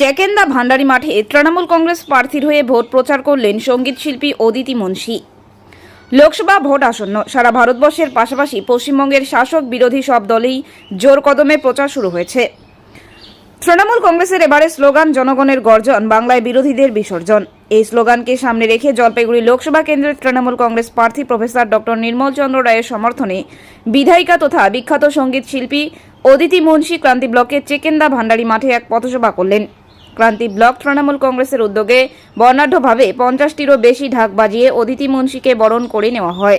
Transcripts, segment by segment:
চেকেন্দা ভান্ডারি মাঠে তৃণমূল কংগ্রেস প্রার্থীর হয়ে ভোট প্রচার করলেন সংগীত শিল্পী অদিতি মুন্সি। লোকসভা ভোট আসন্ন। সারা ভারতবর্ষের পাশাপাশি পশ্চিমবঙ্গের শাসক বিরোধী সব দলেই জোর কদমে প্রচার শুরু হয়েছে। তৃণমূল কংগ্রেসের এবারে স্লোগান, জনগণের গর্জন, বাংলায় বিরোধীদের বিসর্জন। এই স্লোগানকে সামনে রেখে জলপাইগুড়ি লোকসভা কেন্দ্রের তৃণমূল কংগ্রেস প্রার্থী প্রফেসর ডক্টর নির্মল চন্দ্র রায়ের সমর্থনে বিধায়িকা তথা বিখ্যাত সংগীত শিল্পী অদিতি মুন্সি ক্রান্তি ব্লকের চেকেন্দা ভান্ডারি মাঠে এক পথসভা করলেন। ক্রান্তি ব্লক তৃণমূল কংগ্রেসের উদ্যোগে বর্ণাঢ্যভাবে পঞ্চাশটিরও বেশি ঢাক বাজিয়ে অদিতি মুন্সিকে বরণ করে নেওয়া হয়।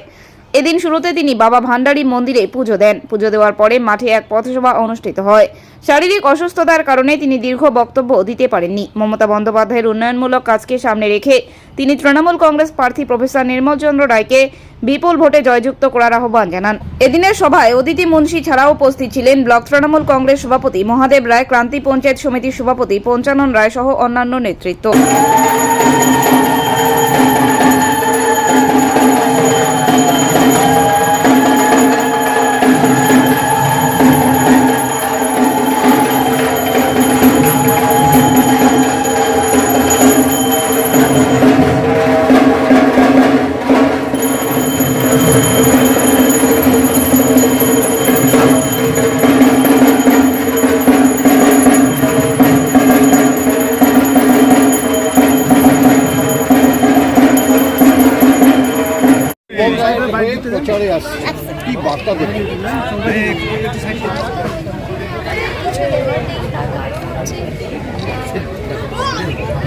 এদিন শুরুতে তিনি বাবা ভান্ডারী মন্দিরে পুজো দেন। পুজো দেওয়ার পরে মাঠে এক পথসভা অনুষ্ঠিত হয়। শারীরিক অসুস্থতার কারণে তিনি দীর্ঘ বক্তব্য দিতে পারেননি। মমতা বন্দ্যোপাধ্যায়ের উন্নয়নমূলক কাজকে সামনে রেখে তিনি তৃণমূল কংগ্রেস প্রার্থী প্রফেসর নির্মল চন্দ্র রায়কে বিপুল ভোটে জয়যুক্ত করার আহ্বান জানান। এদিনের সভায় অদিতি মুন্সি ছাড়াও উপস্থিত ছিলেন ব্লক তৃণমূল কংগ্রেস সভাপতি মহাদেব রায়, ক্রান্তি পঞ্চায়েত সমিতির সভাপতি পঞ্চানন রায় সহ অন্যান্য নেতৃত্ব। প্রচারে আসছে কি বার্তা দেবে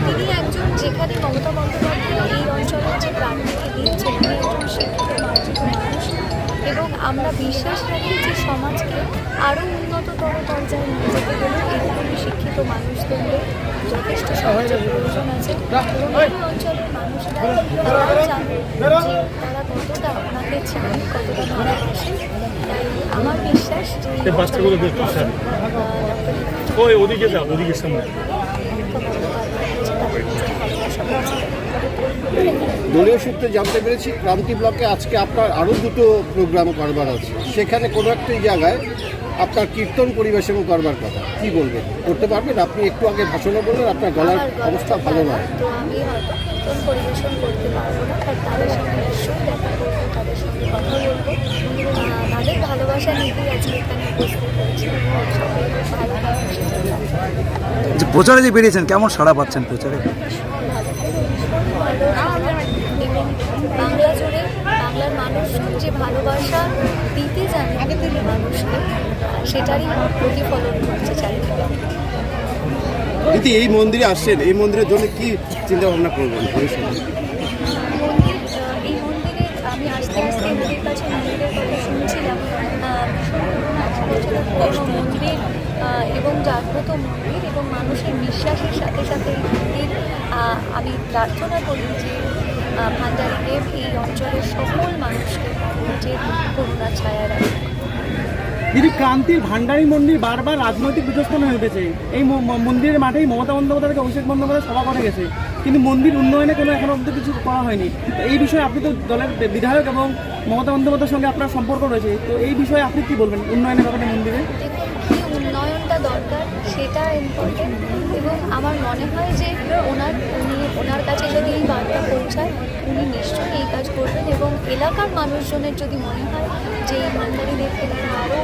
তিনি একজন যেখানে মমতা বন্দ্যোপাধ্যায় এই অঞ্চলের যে প্রাণীকে দিয়েছেন তিনি একজন শিক্ষিত মানুষ এবং আমরা বিশ্বাস রাখি যে সমাজকে আরও উন্নততর পর্যায়ে নিয়ে যেতে গেলে এরকমই শিক্ষিত মানুষদের যথেষ্ট সাহায্যের প্রয়োজন আছে এবং এই অঞ্চলের মানুষরা এই বাচ্চাগুলো দেখুন, স্যার। ওই ওদিকে যাও ওদিকে সামনে। দলীয় সূত্রে জানতে পেরেছি ক্রান্তি ব্লকে আজকে আপনার আরও দুটো প্রোগ্রাম করবার আছে। সেখানে কোনো একটি জায়গায় আপনার কীর্তন পরিবেশন করবার কথা কি বলবেন? করতে পারবেন? আপনি একটু আগে ভাষণও বললেন আপনার গলার অবস্থা ভালো নয়। প্রচারে যে বেরিয়েছেন কেমন সাড়া পাচ্ছেন প্রচারে? ভীষণ ভালো ভীষণ ভালো এবং বাংলা জুড়ে বাংলার মানুষজন যে ভালোবাসা দিতে জানে মানুষকে সেটারই প্রতিফলন ঘটছে চারিদিকে। দিদি এই মন্দিরে আসছেন এই মন্দিরের জন্য কি চিন্তা ভাবনা করবেন? ভবিষ্যতে মন্দির আহ, এই মন্দিরে আমি আস্তে আস্তে নদীর কাছে মন্দিরের কথা শুনছিলাম আহ, ভীষণ পুরোনো পুরোনো মন্দির এবং জাগ্রত মন্দির এবং মানুষের বিশ্বাসের সাথে সাথে এই মন্দির আমি প্রার্থনা করি যে ভান্ডারী দেব এই অঞ্চলের সকল মানুষকে যে করুণা, ছায়া দিদি ক্রান্তির ভান্ডারী মন্দির বারবার রাজনৈতিক পীঠস্থান হয়ে উঠেছে এই মন্দিরের মাঠেই মমতা বন্দ্যোপাধ্যায় থেকে অভিষেক বন্দ্যোপাধ্যায় সভা করে গেছে। কিন্তু মন্দির উন্নয়নে কোনো এখনও অব্দি কিছু করা হয়নি। এই বিষয়ে আপনি তো দলের বিধায়ক এবং মমতা বন্দ্যোপাধ্যায়ের সঙ্গে আপনার সম্পর্ক রয়েছে। তো এই বিষয়ে আপনি কি বলবেন উন্নয়নের ব্যাপারে মন্দিরে? উন্নয়নটা দরকার, সেটা ইম্পর্টেন্ট এবং আমার মনে হয় যে ওনার, উনি, ওনার কাছে যদি এই বার্তা পৌঁছায়, উনি নিশ্চয়ই এই কাজ করবেন। এবং এলাকার মানুষজনের যদি মনে হয় যে এই ভান্ডারি দেখতে আরও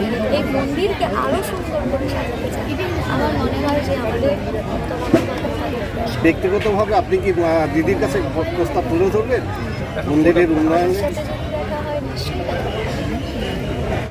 চান এই মন্দিরকে আরও সুন্দর করে সাজাতে আমার মনে হয় যে আমাদের ব্যক্তিগতভাবে আপনি কি দিদির কাছে প্রস্তাব তুলে ধরবেন? মন্দিরের উন্নয়নে?